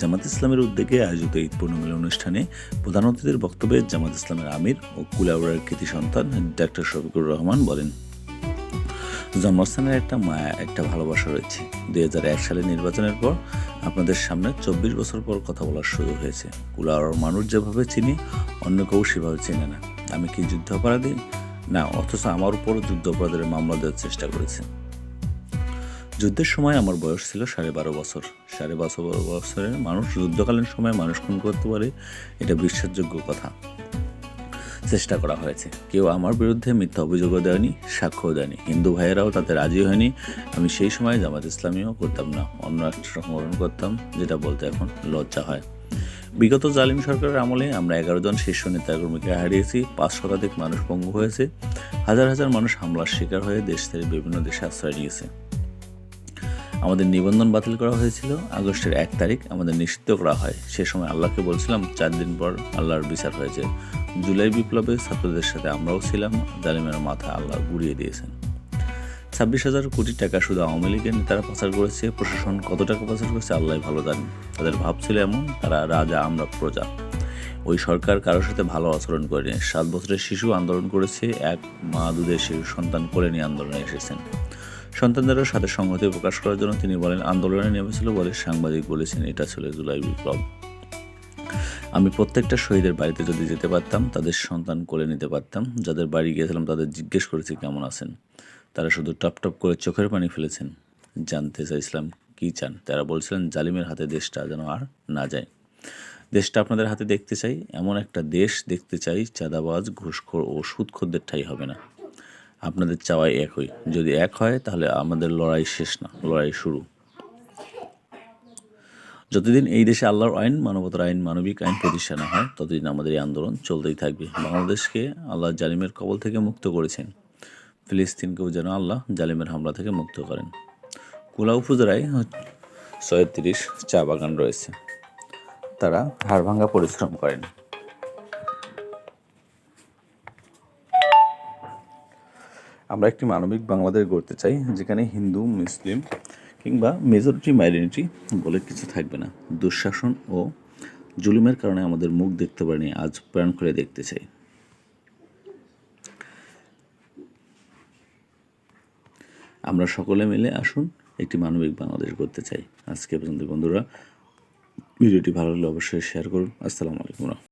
জামাত ইসলামের উদ্যোগে আয়োজিত ঈদ পূর্ণমিলন অনুষ্ঠানে প্রধান অতিথির বক্তব্যে জামাত ইসলামের আমির ও কুলাউড়ার কৃতি সন্তান ডাক্তার শফিকুর রহমান বলেন, জন্মস্থানের একটা মায়া, একটা ভালোবাসা রয়েছে। দুই হাজার এক সালে নির্বাচনের পর আপনাদের সামনে চব্বিশ বছর পর কথা বলার সুযোগ হয়েছে। কুলাউড়ার মানুষ যেভাবে চিনি, অন্য কেউ সেভাবে চেনে না। আমি কি যুদ্ধাপরাধী? না, অথচ আমার উপর যুদ্ধাপরাধের মামলা দেওয়ার চেষ্টা করেছে যুদ্ধের সময় আমার বয়স ছিল সাড়ে বারো বছর। সাড়ে বারো বারো বছরের মানুষ, যুদ্ধকালীন সময় মানুষ খুন করতে পারে, এটা বিশ্বাসযোগ্য কথা। চেষ্টা করা হয়েছে। কেউ আমার বিরুদ্ধে মিথ্যা অভিযোগও দেয়নি, সাক্ষ্যও দেয়নি। হিন্দু ভাইয়েরাও তাতে রাজি হয়নি। আমি সেই সময় জামাত ইসলামীও করতাম না। অন্য একটা সংগঠন করতাম, যেটা বলতে এখন লজ্জা হয়। বিগত জালিম সরকারের আমলে আমরা এগারো জন শীর্ষ নেতাকর্মীকে হারিয়েছি। পাঁচ শতাধিক মানুষ পঙ্গু হয়েছে। হাজার হাজার মানুষ হামলার শিকার হয়ে দেশ থেকে বিভিন্ন দেশে আশ্রয় নিয়েছে। আমাদের নিবন্ধন বাতিল করা হয়েছিল। আগস্টের এক তারিখ আমাদের নিষিদ্ধ করা হয়। সে সময় আল্লাহকে বলছিলাম, চার দিন পর আল্লাহর বিচার হয়েছে। জুলাই বিপ্লবে ছাত্রদের সাথে আমরাও ছিলাম। জালিমের মাথা আল্লাহ গুড়িয়ে দিয়েছেন। ছাব্বিশ হাজার কোটি টাকা শুধু আওয়ামী লীগের নেতারা পাচার করেছে। প্রশাসন কত টাকা পাচার করেছে আল্লাহ ভালো জানেন তাদের ভাব ছিল এমন, তারা রাজা, আমরা প্রজা। ওই সরকার কারোর সাথে ভালো আচরণ করেনি। সাত বছরের শিশু আন্দোলন করেছে। এক মা দুধের শিশু সন্তান করে নিয়ে আন্দোলনে এসেছেন। সন্তানদের সাথে সংহতি প্রকাশ করার জন্য তিনি বলেন, আন্দোলনে নেমেছিল বলে সাংবাদিক বলেছেন, এটা ছিল জুলাই বিপ্লব। আমি প্রত্যেকটা শহীদের বাড়িতে যদি যেতে পারতাম, তাদের সন্তান কোলে নিতে পারতাম। যাদের বাড়ি গিয়েছিলাম, তাদের জিজ্ঞেস করেছি, কেমন আছেন? তারা শুধু টপ টপ করে চোখের পানি ফেলেছেন। জানতে চাইছিলাম, কী চান? তারা বলছিলেন, জালিমের হাতে দেশটা যেন আর না যায়। দেশটা আপনাদের হাতে দেখতে চাই। এমন একটা দেশ দেখতে চাই, চাঁদাবাজ, ঘুষখোর ও সুদখোরদের ঠাই হবে না। আপনাদের চাওয়াই একই। যদি এক হয়, তাহলে আমাদের লড়াই শেষ না, লড়াই শুরু। যতদিন এই দেশে আল্লাহর আইন, মানবতার আইন, মানবিক আইন প্রতিষ্ঠা না হয়, ততদিন আমাদের এই আন্দোলন চলতেই থাকবে। বাংলাদেশকে আল্লাহ জালিমের কবল থেকে মুক্ত করেছেন। ফিলিস্তিনকেও যেন আল্লাহ জালিমের হামলা থেকে মুক্ত করেন। কুলা উপজেলায় ছয়ত্রিশ চা বাগান রয়েছে। তারা হাড়ভাঙ্গা পরিশ্রম করেন। আমরা একটি মানবিক বাংলাদেশ গড়তে চাই, যেখানে হিন্দু, মুসলিম কিংবা মেজরিটি মাইনরিটি বলে কিছু থাকবে না। দুঃশাসন ও জুলুমের কারণে আমাদের মুখ দেখতে পারিনি, আজ প্রাণ করে দেখতে চাই। আমরা সকলে মিলে আসুন একটি মানবিক বাংলাদেশ গড়তে চাই। আজকে পর্যন্ত বন্ধুরা, ভিডিওটি ভালো লাগলে অবশ্যই শেয়ার করুন। আসসালামু আলাইকুম